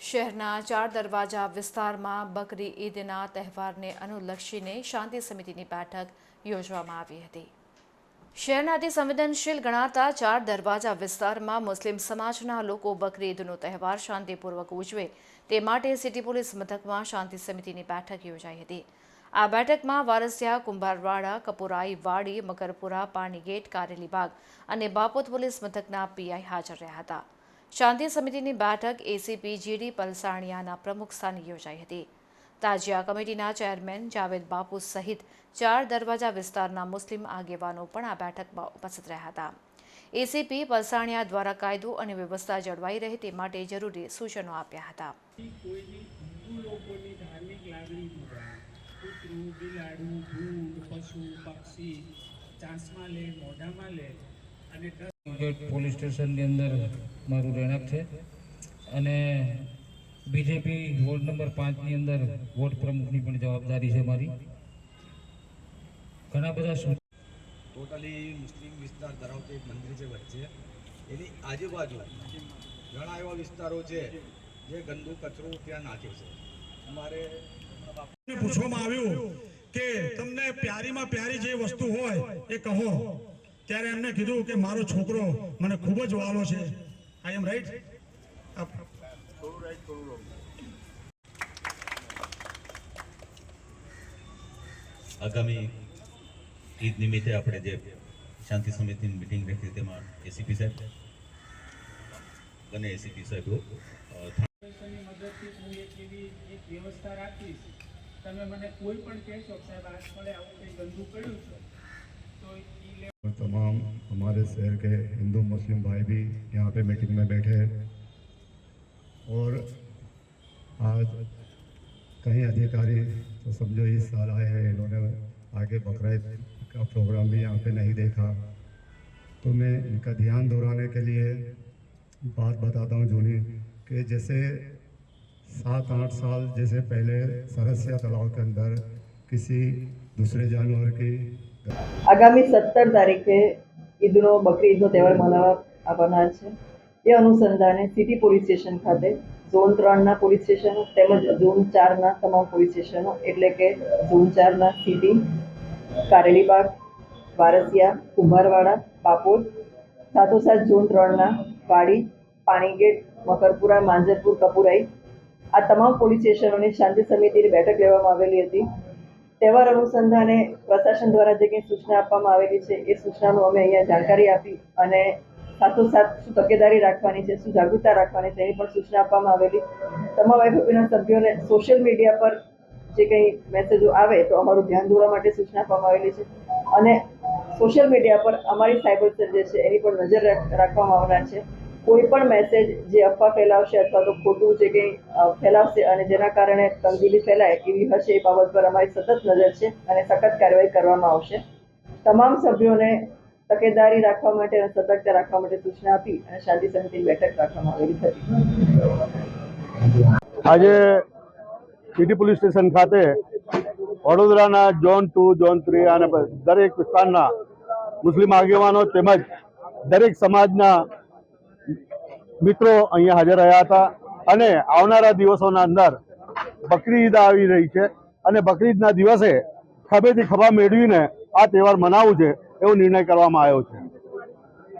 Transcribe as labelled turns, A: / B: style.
A: શહેરના ચાર દરવાજા વિસ્તારમાં બકરી ઈદના તહેવારને અનુલક્ષીને શાંતિ સમિતિની બેઠક યોજવામાં આવી હતી. શહેરના સંવેદનશીલ ગણાતા ચાર દરવાજા વિસ્તારમાં મુસ્લિમ સમાજના લોકો બકરી ઈદનો તહેવાર શાંતિપૂર્વક ઉજવે તે માટે સિટી પોલીસ મથકમાં શાંતિ સમિતિની બેઠક યોજાઈ હતી. આ બેઠકમાં વારસિયા, કુંભારવાડા, કપુરાઈ, વાડી, મકરપુરા, પાણીગેટ કારેલીબાગ અને બાપોત પોલીસ મથકના પીઆઈ હાજર રહ્યા હતા. શાંતિ સમિતિની બેઠક એસીપી જીડી પલસાણિયાના પ્રમુખ સ્થાને યોજાઈ હતી. તાજિયા કમિટીના ચેરમેન જાવેદ બાપુ સહિત ચાર દરવાજા વિસ્તારના મુસ્લિમ આગેવાનો પણ આ બેઠકમાં ઉપસ્થિત રહ્યા હતા. એસીપી પલસાણિયા દ્વારા કાયદો અને વ્યવસ્થા જળવાઈ રહે તે માટે જરૂરી સૂચનો આપ્યા હતા.
B: બિલાડું ભૂંડ પશુ પક્ષી ચાંસમાં લે મોઢામાં લે અને
C: પોલીસ સ્ટેશનની અંદર મારું રહેણાંક છે. અને બીજેપી વોર્ડ નંબર પાંચની અંદર વોર્ડ પ્રમુખની પણ જવાબદારી છે મારી. ઘણા બધા
D: ટોટલી મુસ્લિમ વિસ્તાર ધરાવતું એક મંદિર છે વચ્ચે. એની આજુબાજુ ઘણા એવા વિસ્તારો છે જે ગંદુ કચરો ત્યાં નાખે છે. અમારે
E: પૂછવામાં આવ્યું કે તમને પ્યારીમાં પ્યારી જે વસ્તુ હોય એ કહો. ત્યારે એમને કીધું કે મારો છોકરો મને ખૂબ જ વાલો છે. આઈ એમ રાઈટ
F: આગામી ઈદ નિમિત્તે આપણે જે શાંતિ સમિતિની મિટિંગ રાખી તેમાં એસીપી સાહેબ અને એસીપી સાહેબો અ,
B: ની મદદથી હું એક એવી એક વ્યવસ્થા રાખીશ તમે મને કોઈ પણ કહેશો કે સાહેબ આ સ્થળે આવું કંઈ ગંદુ પડ્યું છે તો એ લે
G: और तमाम हमारे शहर के हिंदू मुस्लिम भाई भी यहाँ पे मीटिंग में बैठे हैं और आज कई अधिकारी तो समझो इस साल आए हैं इन्होंने आगे बकरा ईद का प्रोग्राम भी यहाँ पे नहीं देखा तो मैं इनका ध्यान दोहराने के लिए बात बताता हूँ जूनी कि जैसे सात आठ साल जैसे पहले सरसिया तालाब के अंदर किसी दूसरे जानवर की
H: આગામી સત્તર તારીખે ઈદનો બકરી ઈદનો તહેવાર મનાવવા આવનાર છે એ અનુસંધાને સિટી પોલીસ સ્ટેશન ખાતે ઝોન ત્રણના પોલીસ સ્ટેશનો તેમજ ઝોન ચારના તમામ પોલીસ સ્ટેશનો એટલે કે ઝોન ચારના સિટી કારેલીબાગ વારસિયા કુંભારવાડા બાપોદ સાથોસાથ ઝોન ત્રણના વાડી પાણીગેટ મકરપુરા માંજરપુર કપુરાઈ આ તમામ પોલીસ સ્ટેશનોની શાંતિ સમિતિની બેઠક લેવામાં આવેલી હતી. તહેવાર અનુસંધાને પ્રશાસન દ્વારા જે કંઈ સૂચના આપવામાં આવેલી છે, એ સૂચનાનું અમે અહીંયા જાણકારી આપી અને સાથોસાથ શું તકેદારી રાખવાની છે, શું જાગૃતતા રાખવાની છે, એની પણ સૂચના આપવામાં આવેલી. તમામ એફઓપીના સભ્યોને સોશિયલ મીડિયા પર જે કંઈ મેસેજો આવે, તો અમારું ધ્યાન દોરવા માટે સૂચના આપવામાં આવેલી છે. અને સોશિયલ મીડિયા પર અમારી સાયબર સેલ જે છે, એની પણ નજર રાખ- રાખવામાં આવનાર છે. કોઈ પણ મેસેજ જે અફવા ફેલાવશે અથવા તો ખોટું જે કંઈ ફેલાવશે અને જેના કારણે તંગદીલી ફેલાય એવી હશે એ બાબત પર અમારી સતત નજર છે અને સખત કાર્યવાહી કરવામાં આવશે. તમામ સભ્યોને તકેદારી રાખવા માટે અને સતર્કતા રાખવા માટે સૂચના આપી અને શાંતિ સમિતિની બેઠક રાખવામાં આવેલી હતી.
G: આજે સિટી પોલીસ સ્ટેશન ખાતે વડોદરાના ઝોન ટુ, ઝોન થ્રી અને દરેક વિસ્તારના મુસ્લિમ આગેવાનો તેમજ દરેક સમાજના મિત્રો અહીંયા હાજર રહ્યા હતા અને આવનારા દિવસોના અંદર બકરી ઈદ આવી રહી છે અને બકરી ઈદના દિવસે ખભેથી ખભા મેળવીને આ તહેવાર મનાવવું છે એવો નિર્ણય કરવામાં આવ્યો છે.